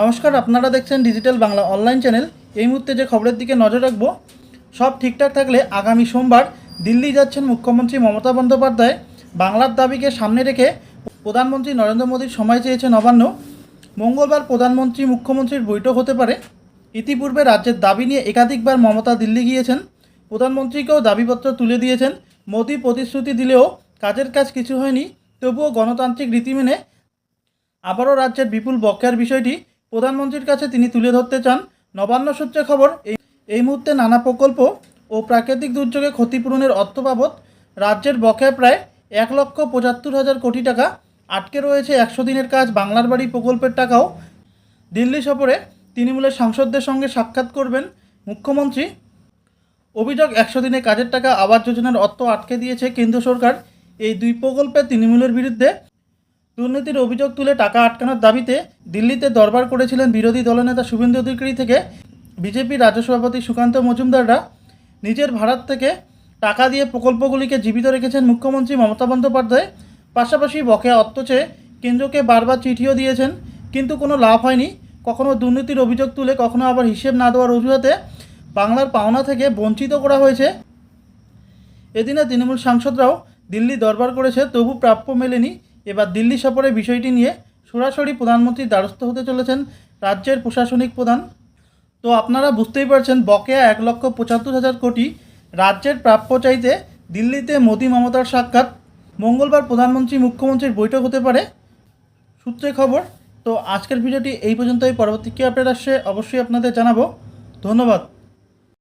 নমস্কার, আপনারা দেখছেন ডিজিটাল বাংলা অনলাইন চ্যানেল এই মুহূর্তে যে খবরের দিকে নজর রাখব, সব ঠিকঠাক থাকলে আগামী সোমবার দিল্লি যাচ্ছেন মুখ্যমন্ত্রী মমতা বন্দ্যোপাধ্যায়। বাংলার দাবিকে সামনে রেখে প্রধানমন্ত্রী নরেন্দ্র মোদীর সময় চেয়েছে নবান্ন। মঙ্গলবার প্রধানমন্ত্রী, মুখ্যমন্ত্রীর বৈঠক হতে পারে। ইতিপূর্বে রাজ্যের দাবি নিয়ে একাধিকবার মমতা দিল্লি গিয়েছেন। প্রধানমন্ত্রীকেও দাবিপত্র তুলে দিয়েছেন। মোদী প্রতিশ্রুতি দিলেও কাজের কাজ কিছু হয়নি, তবুও গণতান্ত্রিক রীতি মেনে আবারও রাজ্যের বিপুল বকেয়ার বিষয়টি প্রধানমন্ত্রীর কাছে তিনি তুলে ধরতে চান। নবান্ন সূত্রে খবর, এই এই মুহূর্তে নানা প্রকল্প ও প্রাকৃতিক দুর্যোগে ক্ষতিপূরণের অর্থ বাবদ রাজ্যের বকেয়া প্রায় এক লক্ষ পঁচাত্তর হাজার কোটি টাকা। আটকে রয়েছে একশো দিনের কাজ বাংলার বাড়ি প্রকল্পের টাকাও। দিল্লি সফরে তৃণমূলের সাংসদদের সঙ্গে সাক্ষাৎ করবেন মুখ্যমন্ত্রী। অভিযোগ, একশো দিনে কাজের টাকা আবাস যোজনার অর্থ আটকে দিয়েছে কেন্দ্র সরকার। এই দুই প্রকল্পে তৃণমূলের বিরুদ্ধে দুর্নীতির অভিযোগ তুলে টাকা আটকানোর দাবিতে দিল্লিতে দরবার করেছিলেন বিরোধী দলনেতা শুভেন্দু অধিকারী থেকে। বিজেপি রাজ্য সভাপতি সুকান্ত মজুমদাররা নিজের ভাড়ার থেকে টাকা দিয়ে প্রকল্পগুলিকে জীবিত রেখেছেন মুখ্যমন্ত্রী মমতা বন্দ্যোপাধ্যায়। পাশাপাশি বকেয়া অর্থ চেয়ে কেন্দ্রকে বারবার চিঠিও দিয়েছেন, কিন্তু কোনো লাভ হয়নি। কখনো দুর্নীতির অভিযোগ তুলে, কখনো আবার হিসেব না দেওয়ার অজুহাতে বাংলার পাওনা থেকে বঞ্চিত করা হয়েছে। এদিনে তৃণমূল সাংসদরাও দিল্লি দরবার করেছে, তবু প্রাপ্য মেলেনি। এবার দিল্লি সফরের বিষয়টি নিয়ে সরাসরি প্রধানমন্ত্রীর দ্বারস্থ হতে চলেছেন রাজ্যের প্রশাসনিক প্রধান। তো আপনারা বুঝতেই পারছেন, বকেয়া এক লক্ষ পঁচাত্তর হাজার কোটি রাজ্যের প্রাপ্য চাইতে দিল্লিতে মোদী মমতার সাক্ষাৎ। মঙ্গলবার প্রধানমন্ত্রী মুখ্যমন্ত্রীর বৈঠক হতে পারে। সূত্রে খবর, তো আজকের ভিডিওটি এই পর্যন্তই। পরবর্তী কী আপডেট আসছে অবশ্যই আপনাদের জানাব। ধন্যবাদ।